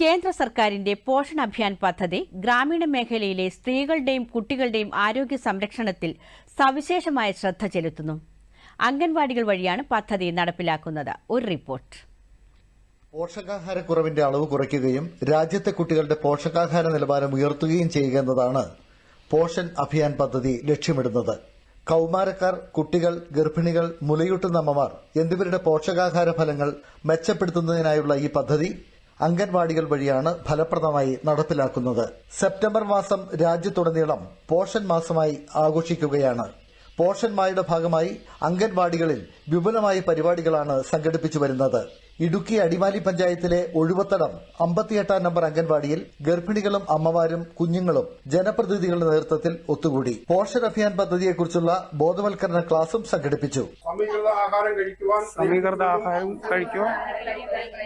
കേന്ദ്ര സർക്കാരിന്റെ പോഷൺ അഭിയാൻ പദ്ധതി ഗ്രാമീണ മേഖലയിലെ സ്ത്രീകളുടെയും കുട്ടികളുടെയും ആരോഗ്യ സംരക്ഷണത്തിൽ സവിശേഷമായ ശ്രദ്ധ ചെലുത്തുന്നു. അംഗൻവാടികൾ വഴിയാണ് പദ്ധതി നടപ്പിലാക്കുന്നത്. ഒരു റിപ്പോർട്ട്. പോഷകാഹാരക്കുറവിന്റെ അളവ് കുറയ്ക്കുകയും രാജ്യത്തെ കുട്ടികളുടെ പോഷകാഹാര നിലവാരം ഉയർത്തുകയും ചെയ്യുക എന്നതാണ് പോഷൻ അഭിയാൻ പദ്ധതി ലക്ഷ്യമിടുന്നത്. കൌമാരക്കാർ കുട്ടികൾ ഗർഭിണികൾ മുലയൂട്ടുന്ന അമ്മമാർ എന്നിവരുടെ പോഷകാഹാര ഫലങ്ങൾ മെച്ചപ്പെടുത്തുന്നതിനായുള്ള ഈ പദ്ധതി അംഗൻവാടികൾ വഴിയാണ് ഫലപ്രദമായി നടപ്പിലാക്കുന്നത്. സെപ്റ്റംബർ മാസം രാജ്യത്തുടനീളം പോഷൻ മാസമായി ആഘോഷിക്കുകയാണ്. പോഷൻ മായുടെ ഭാഗമായി അംഗൻവാടികളിൽ വിപുലമായ പരിപാടികളാണ് സംഘടിപ്പിച്ചു വരുന്നത്. ഇടുക്കി അടിമാലി പഞ്ചായത്തിലെ ഒഴുവത്തടം അമ്പത്തിയെട്ടാം നമ്പർ അംഗൻവാടിയിൽ ഗർഭിണികളും അമ്മമാരും കുഞ്ഞുങ്ങളും ജനപ്രതിനിധികളുടെ നേതൃത്വത്തിൽ ഒത്തുകൂടി. പോഷക അഭിയാൻ പദ്ധതിയെക്കുറിച്ചുള്ള ബോധവൽക്കരണ ക്ലാസും സംഘടിപ്പിച്ചു. സമീകൃത ആഹാരം കഴിക്കുവാൻ സമീകൃത ആഹാരം കഴിക്കുവാൻ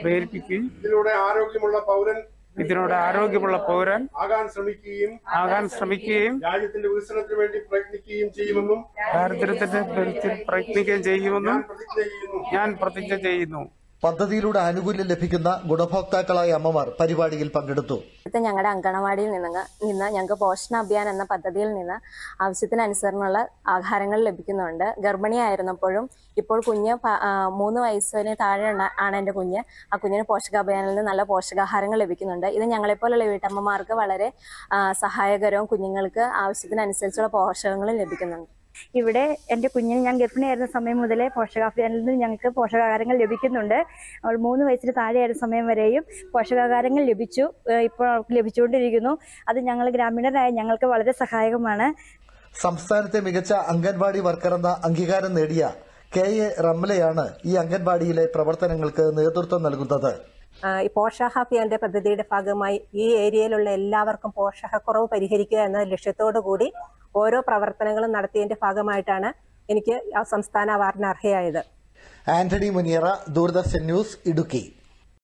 പ്രേരിപ്പിക്കുകയും ഇതിലൂടെ ആരോഗ്യമുള്ള പൗരൻ ഇതിനോട് ആരോഗ്യമുള്ള പൗരൻ ആകാൻ ശ്രമിക്കുകയും ആകാൻ ശ്രമിക്കുകയും രാജ്യത്തിന്റെ വികസനത്തിന് വേണ്ടി പ്രയത്നിക്കുകയും ചെയ്യുമെന്നും ദാരിദ്ര്യത്തിന്റെ പ്രയത്നിക്കുകയും ചെയ്യുമെന്നും ഞാൻ പ്രതിജ്ഞ ചെയ്യുന്നു. പദ്ധതിയിലൂടെ ആനുകൂല്യം ലഭിക്കുന്ന ഗുണഭോക്താക്കളായ അമ്മമാർ പരിപാടിയിൽ പങ്കെടുത്തു ഇവിടുത്തെ ഞങ്ങളുടെ അങ്കണവാടിയിൽ നിന്ന് നിന്ന് ഞങ്ങൾക്ക് പോഷണ അഭിയാൻ എന്ന പദ്ധതിയിൽ നിന്ന് ആവശ്യത്തിനനുസരണമുള്ള ആഹാരങ്ങൾ ലഭിക്കുന്നുണ്ട്. ഗർഭിണിയായിരുന്നപ്പോഴും ഇപ്പോൾ കുഞ്ഞ് മൂന്ന് വയസ്സിന് താഴെ ആണ് എന്റെ കുഞ്ഞ്. ആ കുഞ്ഞിന് പോഷകാഭിയാനിൽ നിന്ന് നല്ല പോഷകാഹാരങ്ങൾ ലഭിക്കുന്നുണ്ട്. ഇത് ഞങ്ങളെപ്പോലുള്ള വീട്ടമ്മമാർക്ക് വളരെ സഹായകരവും കുഞ്ഞുങ്ങൾക്ക് ആവശ്യത്തിനനുസരിച്ചുള്ള പോഷകങ്ങളും ലഭിക്കുന്നുണ്ട്. ഇവിടെ എന്റെ കുഞ്ഞിന് ഞാൻ ഗർഭിണിയായിരുന്ന സമയം മുതലേ പോഷകാഹാരത്തിൽ നിന്ന് ഞങ്ങൾക്ക് പോഷകാഹാരങ്ങൾ ലഭിക്കുന്നുണ്ട്. അവൾ മൂന്ന് വയസ്സിന് താഴെയായിരുന്ന സമയം വരെയും പോഷകാഹാരങ്ങൾ ലഭിച്ചു. ഇപ്പോൾ ലഭിച്ചുകൊണ്ടിരിക്കുന്നു. അത് ഞങ്ങൾ ഗ്രാമീണരായ ഞങ്ങൾക്ക് വളരെ സഹായകമാണ്. സംസ്ഥാനത്തെ മികച്ച അംഗൻവാടി വർക്കർ എന്ന അംഗീകാരം നേടിയ കെ എ റംലയാണ് ഈ അംഗൻവാടിയിലെ പ്രവർത്തനങ്ങൾക്ക് നേതൃത്വം നൽകുന്നത്. ഈ പോഷകാഭിയാന്റെ പദ്ധതിയുടെ ഭാഗമായി ഈ ഏരിയയിലുള്ള എല്ലാവർക്കും പോഷകക്കുറവ് പരിഹരിക്കുക എന്ന ലക്ഷ്യത്തോടു കൂടി ഓരോ പ്രവർത്തനങ്ങളും നടത്തിയതിന്റെ ഭാഗമായിട്ടാണ് എനിക്ക് ആ സംസ്ഥാന അവാർഡിന് അർഹയായത്. ആന്റണി മുനിയറ ദൂരദർശൻ ന്യൂസ് ഇടുക്കി.